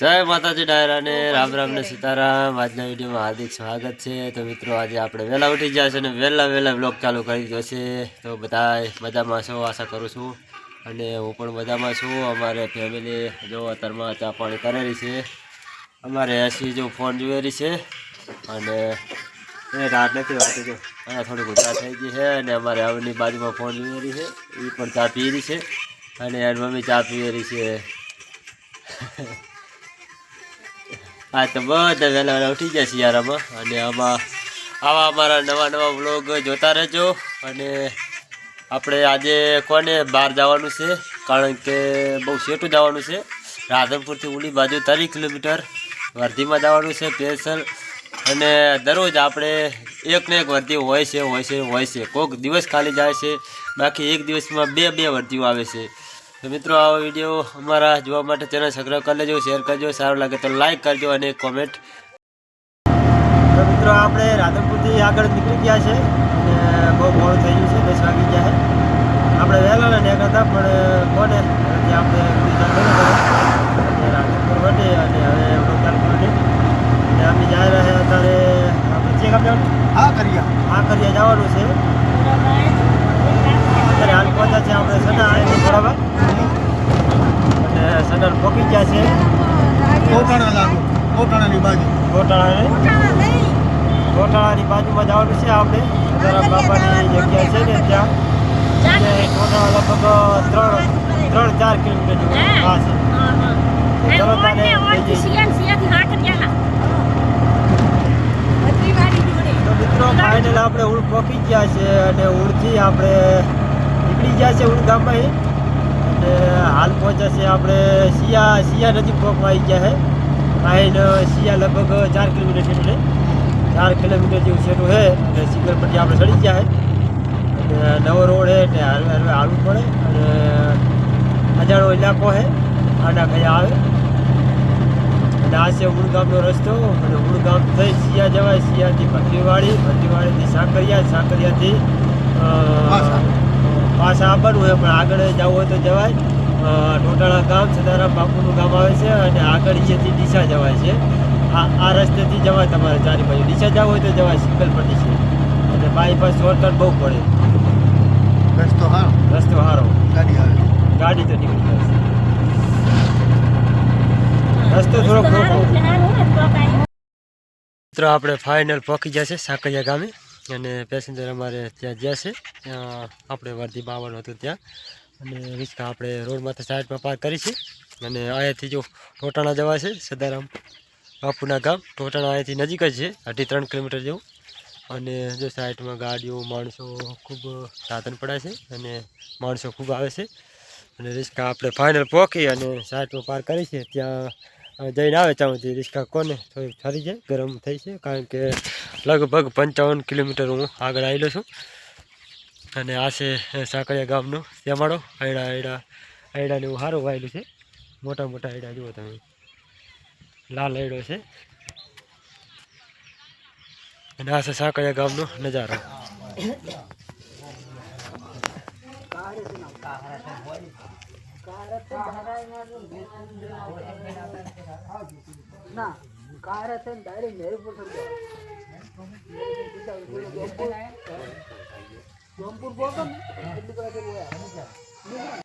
જય માતાજી ડાયરા ને રામ રામ ને સીતારામ. આજના વિડીયોમાં હાર્દિક સ્વાગત છે. તો મિત્રો આજે આપણે વહેલા ઉઠી ગયા છે અને વહેલા વહેલા બ્લોગ ચાલુ કરી દીધો છે. તો બધા મજામાં છો? આશા કરું છું. અને હું પણ મજામાં છું. અમારે ફેમિલી જો અત્યારમાં ચા પાણી કરેલી છે. અમારે એસી જો ફોન જોયેલી છે. અને એ રાત નથી વાતી જો. અહીંયા થોડી ગુજરાત થઈ ગઈ છે અને અમારે આવની બાજુમાં ફોન જોયેલી છે. એ પણ ચા પીએલી છે. અને એની મમ્મી ચા પીએલી છે. હા, તો બધા વહેલા વહેલા ઉઠી ગયા શિયાળામાં અને આમાં આવા અમારા નવા નવા વ્લોગ જોતા રહેજો. અને આપણે આજે કોને બહાર જવાનું છે? કારણ કે બહુ સેટું જવાનું છે. રાધનપુરથી ઉલી બાજુ ત્રણ કિલોમીટર વર્ધીમાં જવાનું છે પેન્સલ. અને દરરોજ આપણે એક ને એક વર્ધી હોય છે હોય છે હોય છે. કોઈક દિવસ ખાલી જાય છે. બાકી એક દિવસમાં બે બે વર્ધીઓ આવે છે. તો મિત્રો આ વીડિયો અમારા જોવા માટે ચેનલ સબસ્ક્રાઈબ કરી લેજો શેર કરજો સારું લાગે તો લાઈક કરજો અને કોમેન્ટ તો મિત્રો આપણે રાધનપુરથી આગળ નીકળી ગયા છે. અને બહુ મોડું થઈ ગયું છે દસ વાગી ગયા છે. આપણે વહેલા ને નીકળ્યા હતા પણ કોને? ત્યાં આપણે રાધનપુર વટે અને હવે એમનો ચાલુ અને અમે જઈ રહ્યા અત્યારે આપણે ચેક જવાનું હા કરીએ આ કરીએ જવાનું છે. પહોંચ્યા છે આપણે સના આવી બરાબર અને સના પહોંચી ગયા છે. કોટાણા લાગુ. કોટાણાની બાજુ. ગોટાળાને ગોટાળાની બાજુમાં જવાનું છે આપણે. સદારામ બાપાની જગ્યા છે ને ત્યાં. અને લગભગ ત્રણ ત્રણ ચાર કિલોમીટર જેવું છે. ચલો તારે. મિત્રો ફાઇનલ આપણે ઉળ પહોંચી ગયા છે અને ઉળથી આપણે નીકળી ગયા ઉળ અને હાલ પહોંચ્યા છે આપણે સિયા સિયા નજીક પહોંચવા આવી ગયા છે. આઈને સિયા લગભગ ચાર કિલોમીટર જેટલું છે. ચાર કિલોમીટર જેવું છેટું છે અને સિગ્નલ પરથી આપણે ચડી ગયા છે. અને નવો રોડ છે એટલે હાલ હાલ હાલવું પડે. અને અજાણો ઇલાકો છે. આના કયા આવે. અને આ છે ઉડગામનો રસ્તો. અને ઉડગામ થઈ સિયા જવાય. સિયાથી ભટ્ટીવાડી ભટ્ટીવાડીથી સાંકરિયા, સાકરિયાથી પાછા. સાંભળવું આવવાનું હોય પણ આગળ જવું હોય તો જવાય. ટોટાળા ગામ સદારામ બાપુનું ગામ આવે છે અને આગળ અહીંયાથી ડીસા જવાય છે. આ આ રસ્તેથી જવાય તમારે ચારે બાજુ. ડીસા જવું હોય તો જવાય સિંગલ પટ્ટી છે. અને બાયપાસ શોર્ટકટ બહુ પડે. રસ્તો હા રસ્તો સારો. ગાડી આવે. ગાડી તો નીકળી જાય રસ્તો થોડો મિત્રો આપણે ફાઇનલ પહોંચી જશે છે સાકરિયા ગામે. અને પેસેન્જર અમારે ત્યાં જ્યાં છે. ત્યાં આપણે વર્ધીમાં આવવાનું હતું ત્યાં. અને રિક્ષા આપણે રોડમાંથી સાઈડમાં પાર્ક કરી છે. અને અહીંયાથી જો ટોટાણા જવા છે, સદારામ બાપુના ગામ. ટોટાણા અહીંયાથી નજીક જ છે, અઢી ત્રણ કિલોમીટર જેવું. અને જો સાઈડમાં ગાડીઓ, માણસો ખૂબ સાધન પડાય છે અને માણસો ખૂબ આવે છે. અને રિક્ષા આપણે ફાઇનલ પહોંચી અને સાઈડમાં પાર્ક કરી છે. ત્યાં જઈને આવે ત્યાં સુધી રિક્ષા કોને થોડી ઠરી જાય ગરમ થઈ છે, કારણ કે લગભગ પંચાવન કિલોમીટર હું આગળ આવેલો છું. અને આ છે સાંકળિયા ગામનો શ્યામાળો આયડા આયડા આયડાને એવું સારું વાયેલું છે. મોટા મોટા આયડા જુઓ તમે. લાલ આયડો છે. અને આ છે સાંકળિયા ગામનો નજારો. ના કાર છે ને ડાયરેક્ટ મેરે પર જોમપુર બોલતો ને એટલી